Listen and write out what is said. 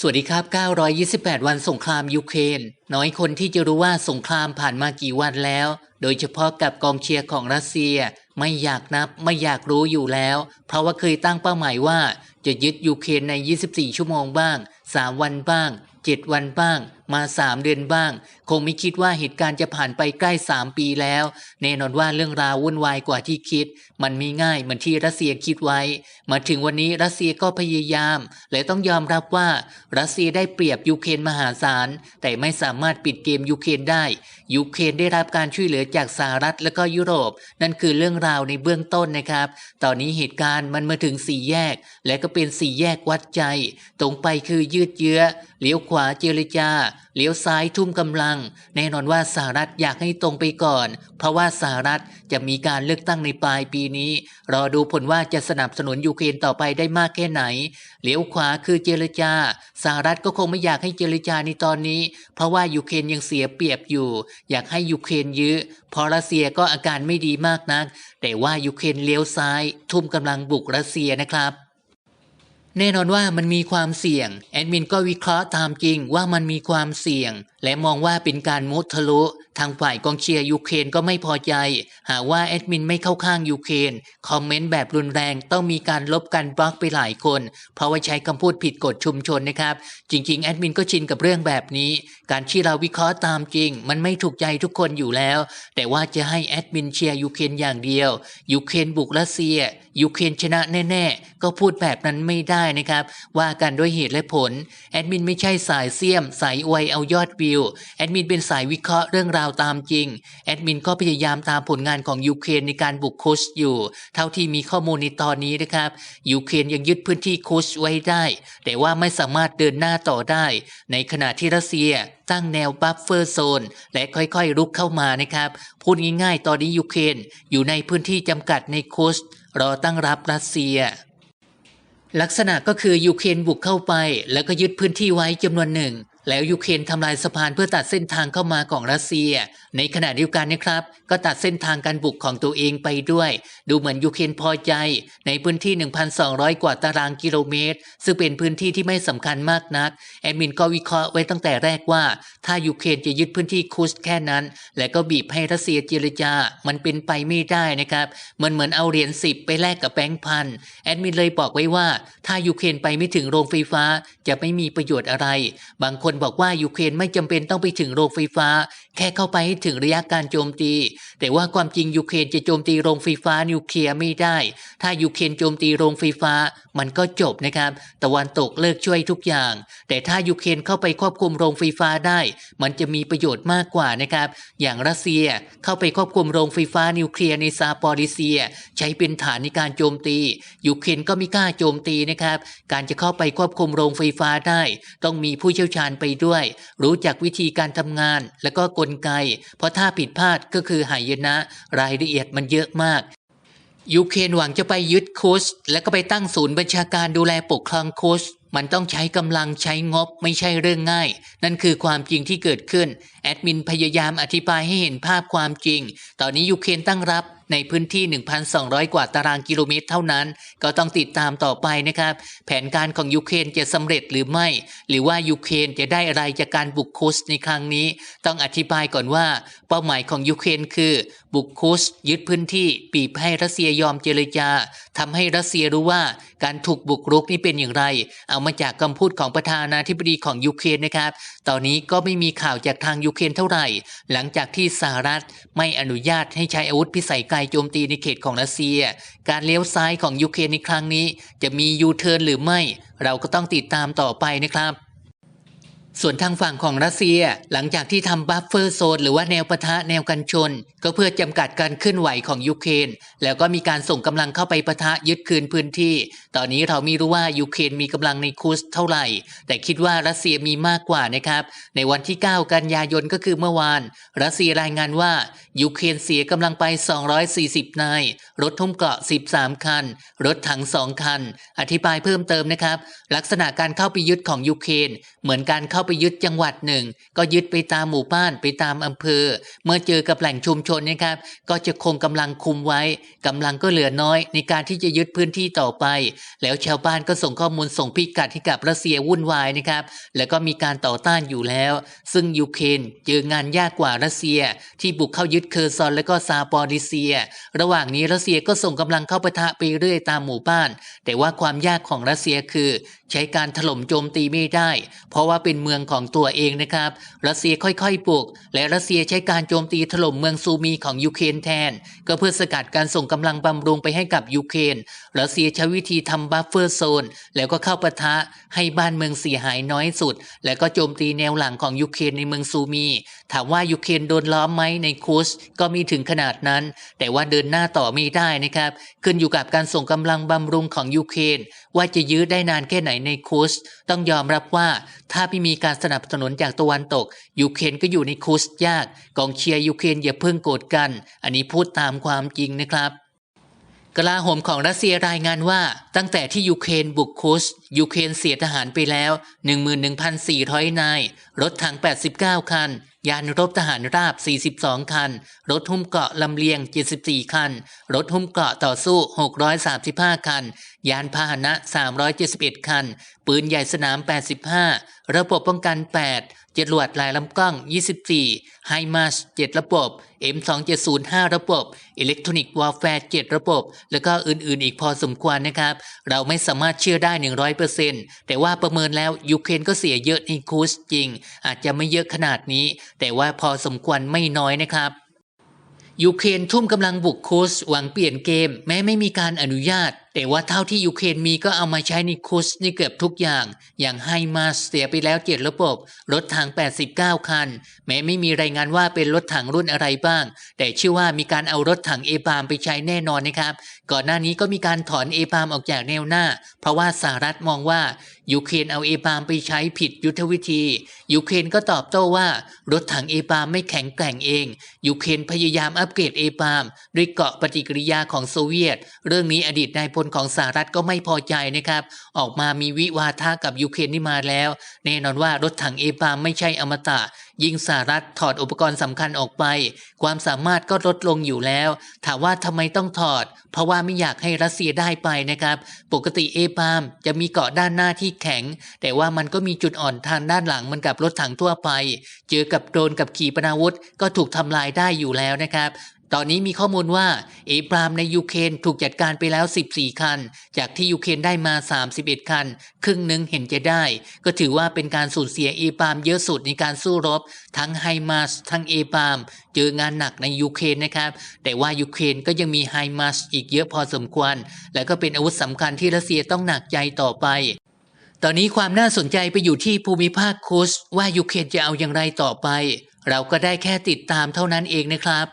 สวัสดีครับ 928 วันสงครามยูเครน น้อยคนที่จะรู้ว่าสงครามผ่านมากี่วันแล้ว โดยเฉพาะกับกองเชียร์ของรัสเซีย ไม่อยากนับ ไม่อยากรู้อยู่แล้ว เพราะว่าเคยตั้งเป้าหมายว่าจะยึดยูเครนใน 24 ชั่วโมงบ้าง 3 วันบ้าง 7 วันบ้าง มา 3 เดือนบ้าง คงไม่คิดว่าเหตุการณ์จะผ่านไปใกล้ 3 ปีแล้ว แน่นอนว่าเรื่องราววุ่นวายกว่าที่คิด มันไม่ง่ายเหมือนที่รัสเซียคิดไว้ มาถึงวันนี้รัสเซียก็พยายาม และต้องยอมรับว่า รัสเซียได้เปรียบยูเครนมหาศาล แต่ไม่สามารถปิดเกมยูเครนได้ ยูเครนได้รับการช่วยเหลือจากสหรัฐและก็ยุโรป นั่นคือเรื่องราวในเบื้องต้นนะครับ ตอนนี้เหตุการณ์มันมาถึงสี่แยก และก็เป็นสี่แยกวัดใจ ตรงไปคือยืดเยื้อ เลี้ยวขวาเจรจา เลี้ยวซ้ายทุ่มกำลัง แน่นอนว่าสหรัฐอยากให้ตรงไปก่อน เพราะว่าสหรัฐจะมีการเลือกตั้งในปลายปีนี้ รอดูผลว่าจะสนับสนุนยูเครนต่อไปได้มากแค่ไหน เลี้ยวขวาคือเจรจา สหรัฐก็คงไม่อยากให้เจรจาในตอนนี้ เพราะว่ายูเครนยังเสียเปรียบอยู่ อยากให้ยูเครนยื้อพราะรัสเซียก็อาการไม่ดีมากนัก แต่ว่ายูเครนเลี้ยวซ้าย ทุ่มกำลังบุกรัสเซียนะครับ แน่นอนว่ามันมีความเสี่ยงแอดมินก็วิเคราะห์ตามจริงว่ามันมีความเสี่ยงและมองว่าเป็นการมุทะลุ ทางฝ่ายกองเชียร์ยูเครนก็ไม่พอใจ หากว่าแอดมินไม่เข้าข้างยูเครนคอมเมนต์แบบรุนแรงต้องมีการลบกันบล็อกไปหลายคน เพราะว่าใช้คำพูดผิดกฎชุมชนนะครับ จริง ๆ แอดมินก็ชินกับเรื่องแบบนี้ การที่เราวิเคราะห์ตามจริง มันไม่ถูกใจทุกคนอยู่แล้ว แต่ว่าจะให้แอดมินเชียร์ยูเครนอย่างเดียวยูเครนบุกรัสเซียยูเครนชนะแน่ๆ ก็พูดแบบนั้นไม่ได้นะครับ ว่ากันด้วยเหตุและผลแอดมินไม่ใช่สายเสียม สายอวยเอายอดวิวแอดมินเป็นสายวิเคราะห์เรื่องราวตามจริง แอดมินก็พยายามตามผลงานของยูเครนในการบุกโคชอยู่ เท่าที่มีข้อมูลในตอนนี้นะครับยูเครนยังยึดพื้นที่โคชไว้ได้ แต่ว่าไม่สามารถเดินหน้าต่อได้ ในขณะที่รัสเซียตั้งแนวบัฟเฟอร์โซนและค่อยๆรุกเข้ามานะครับพูดง่ายๆ ตอนนี้ยูเครนอยู่ในพื้นที่จำกัดในโคชรอตั้งรับรัสเซียลักษณะก็คือยูเครนบุกเข้าไป แล้วก็ยึดพื้นที่ไว้จำนวนหนึ่ง แล้วยูเครนทำลายสะพานเพื่อตัดเส้นทางเข้ามาของรัสเซีย ในขณะเดียวกันนะครับ ก็ตัดเส้นทางการบุกของตัวเองไปด้วย ดูเหมือนยูเครนพอใจ ในพื้นที่ 1,200 กว่าตารางกิโลเมตร ซึ่งเป็นพื้นที่ที่ไม่สำคัญมากนัก แอดมินก็วิเคราะห์ไว้ตั้งแต่แรกว่า ถ้ายูเครนจะยึดพื้นที่คุสแค่นั้น และก็บีบให้รัสเซียเจรจา มันเป็นไปไม่ได้นะครับมันเหมือนเอาเหรียญสิบไปแลกกับแบงค์พันแอดมินเลยบอกไว้ว่า ถ้ายูเครนไปไม่ถึงโรงไฟฟ้าจะไม่มีประโยชน์อะไร บางคนบอกว่ายูเครนไม่จำเป็นต้องไปถึงโรงไฟฟ้า แค่เข้าไปให้ถึงระยะการโจมตี แต่ว่าความจริงยูเครนจะโจมตีโรงไฟฟ้านิวเคลียร์ไม่ได้ ถ้ายูเครนโจมตีโรงไฟฟ้า มันก็จบนะครับ ตะวันตกเลิกช่วยทุกอย่าง แต่ถ้ายูเครนเข้าไปควบคุมโรงไฟฟ้าได้ มันจะมีประโยชน์มากกว่านะครับ อย่างรัสเซียเข้าไปควบคุมโรงไฟฟ้านิวเคลียร์ในซาปอริเซีย ใช้เป็นฐานในการโจมตียูเครนก็ไม่กล้าโจมตีนะครับ การจะเข้าไปควบคุมโรงไฟฟ้าได้ ต้องมีผู้เชี่ยวชาญไปด้วย รู้จักวิธีการทำงาน และก็กลไก เพราะถ้าผิดพลาดก็คือหายนะ รายละเอียดมันเยอะมากยูเครนหวังจะไปยึดคุชและก็ไปตั้งศูนย์บัญชาการดูแลปกครองคุชมันต้องใช้กำลังใช้งบไม่ใช่เรื่องง่าย นั่นคือความจริงที่เกิดขึ้น แอดมินพยายามอธิบายให้เห็นภาพความจริง ตอนนี้ยูเครนตั้งรับ ในพื้นที่ 1,200 กว่าตารางกิโลเมตรเท่านั้น ก็ต้องติดตามต่อไปนะครับ แผนการของยูเครนจะสำเร็จหรือไม่ หรือว่ายูเครนจะได้อะไรจากการบุกคุสในครั้งนี้ ต้องอธิบายก่อนว่า เป้าหมายของยูเครนคือ บุกคุสยึดพื้นที่ปีบให้รัสเซียยอมเจรจาทำให้รัสเซียรู้ว่า การถูกบุกรุกนี่เป็นอย่างไร เอามาจากคำพูดของประธานาธิบดีของยูเครนนะครับ ตอนนี้ก็ไม่มีข่าวจากทางยูเครนเท่าไหร่ หลังจากที่สหรัฐไม่อนุญาตให้ใช้อาวุธพิสัยไกลโจมตีในเขตของรัสเซีย การเลี้ยวซ้ายของยูเครนในครั้งนี้ จะมียูเทิร์นหรือไม่ เราก็ต้องติดตามต่อไปนะครับ ส่วนทางฝั่งของรัสเซียหลังจากที่ทำบัฟเฟอร์โซนหรือว่าแนวปะทะแนวกันชน ก็เพื่อจำกัดการเคลื่อนไหวของยูเครนแล้วก็มีการส่งกำลังเข้าไปปะทะยึดคืนพื้นที่ ตอนนี้เราไม่รู้ว่ายูเครนมีกำลังในคูสเท่าไหร่ แต่คิดว่ารัสเซียมีมากกว่านะครับ ในวันที่ 9 กันยายนก็คือเมื่อวาน รัสเซียรายงานว่ายูเครนเสียกำลังไป 240 นาย รถทุ่มเกราะ 13 คัน รถถัง 2 คัน อธิบายเพิ่มเติมนะครับ ลักษณะการเข้าไปยึดของยูเครนเหมือนการเข้าไปยึดจังหวัดหนึ่ง ก็ยึดไปตามหมู่บ้านไปตามอำเภอ เมื่อเจอกับแหล่งชุมชนนะครับ ก็จะคงกำลังคุมไว้กำลังก็เหลือน้อย ในการที่จะยึดพื้นที่ต่อไป แล้วชาวบ้านก็ส่งข้อมูลส่งพิกัดให้กับรัสเซียวุ่นวายนะครับ แล้วก็มีการต่อต้านอยู่แล้ว ซึ่งยูเครนเจองานยากกว่ารัสเซีย ที่บุกเข้ายึดเคอร์ซอนและก็ซาปอริเซีย ระหว่างนี้รัสเซียก็ส่งกำลังเข้าปะทะไปเรื่อยตามหมู่บ้าน แต่ว่าความยากของรัสเซียคือ ใช้การถล่มโจมตีไม่ได้ เพราะว่าเป็นเมืองของตัวเองนะครับ รัสเซียค่อยๆปลุก และรัสเซียใช้การโจมตีถล่มเมืองซูมีของยูเครนแทน ก็เพื่อสกัดการส่งกำลังบำรุงไปให้กับยูเครน รัสเซียใช้วิธีทำบัฟเฟอร์โซน แล้วก็เข้าปะทะให้บ้านเมืองเสียหายน้อยสุด แล้วก็โจมตีแนวหลังของยูเครนในเมืองซูมี ถามว่ายูเครนโดนล้อมไหมในคุสก็มีถึงขนาดนั้น แต่ว่าเดินหน้าต่อไม่ได้นะครับ ขึ้นอยู่กับการส่งกำลังบำรุงของยูเครนว่าจะยื้อได้นานแค่ไหนในคุสต้องยอมรับว่าถ้าไม่มีการสนับสนุนจากตะวันตก ยูเครนก็อยู่ในคุสยาก กองเชียร์ยูเครนอย่าเพิ่งโกรธกัน อันนี้พูดตามความจริงนะครับกลาโหมของรัสเซียรายงานว่าตั้งแต่ที่ยูเครนบุกคุสยูเครนเสียทหารไปแล้ว 11,400 นาย รถถัง 89 คัน ยานรบทหารราบ 42 คัน รถหุ้มเกาะลำเลียง 74 คัน รถหุ้มเกาะต่อสู้ 635 คัน ยานพาหนะ 371 คัน ปืนใหญ่สนาม 85 ระบบป้องกัน 8 จรวดลายลำกล้อง 24 ไฮมาส7ระบบ M270 5 ระบบ อิเล็กทรอนิกส์วอลแฟร์7ระบบ แล้วก็อื่นๆ อีกพอสมควรนะครับ เราไม่สามารถเชื่อได้ 100%แต่ว่าประเมินแล้วยูเครนก็เสียเยอะในคูสจริง อาจจะไม่เยอะขนาดนี้ แต่ว่าพอสมควรไม่น้อยนะครับยูเครนทุ่มกำลังบุกคูสหวังเปลี่ยนเกม แม้ไม่มีการอนุญาต แต่ว่าเท่าที่ยูเครนมีก็เอามาใช้ในคุสในเกือบทุกอย่าง อย่างไฮมาสเสียไปแล้วเจ็ดระบบ รถถัง 89 คัน แม้ไม่มีรายงานว่าเป็นรถถังรุ่นอะไรบ้าง แต่เชื่อว่ามีการเอารถถังเอปามไปใช้แน่นอนนะครับ ก่อนหน้านี้ก็มีการถอนเอปามออกจากแนวหน้า เพราะว่าสหรัฐมองว่า ยูเครนเอาเอปามไปใช้ผิดยุทธวิธี ยูเครนก็ตอบโต้ว่ารถถังเอปามไม่แข็งแกร่งเอง ยูเครนพยายามอัปเกรดเอปามด้วยเกาะปฏิกิริยาของโซเวียต เรื่องนี้อดีตนายพลของสหรัฐก็ไม่พอใจนะครับ ออกมามีวิวาทะกับยูเครนนี่มาแล้ว แน่นอนว่ารถถังเอปามไม่ใช่อมตะ ยิ่งสหรัฐถอดอุปกรณ์สำคัญออกไป ความสามารถก็ลดลงอยู่แล้ว ถามว่าทำไมต้องถอด เพราะว่าไม่อยากให้รัสเซียได้ไปนะครับ ปกติเอปามจะมีเกาะด้านหน้าที่แข็ง แต่ว่ามันก็มีจุดอ่อนทางด้านหลังมันกับรถถังทั่วไป เจอกับโดรนกับขีปนาวุธก็ถูกทำลายได้อยู่แล้วนะครับ ตอนนี้มีข้อมูลว่าเอปรามในยูเครนถูกจัดการไปแล้ว 14 คัน จากที่ยูเครนได้มา 31 คัน ครึ่งหนึ่งเห็นจะได้ ก็ถือว่าเป็นการสูญเสียเอปรามเยอะสุดในการสู้รบ ทั้งไฮมาสทั้งเอปรามเจองานหนักในยูเครนนะครับ แต่ว่ายูเครนก็ยังมีไฮมาสอีกเยอะพอสมควร และก็เป็นอาวุธสำคัญที่รัสเซียต้องหนักใจต่อไปตอนนี้ความน่าสนใจไปอยู่ที่ภูมิภาคคุสว่ายูเครนจะเอาอย่างไรต่อไป เราก็ได้แค่ติดตามเท่านั้นเองนะครับ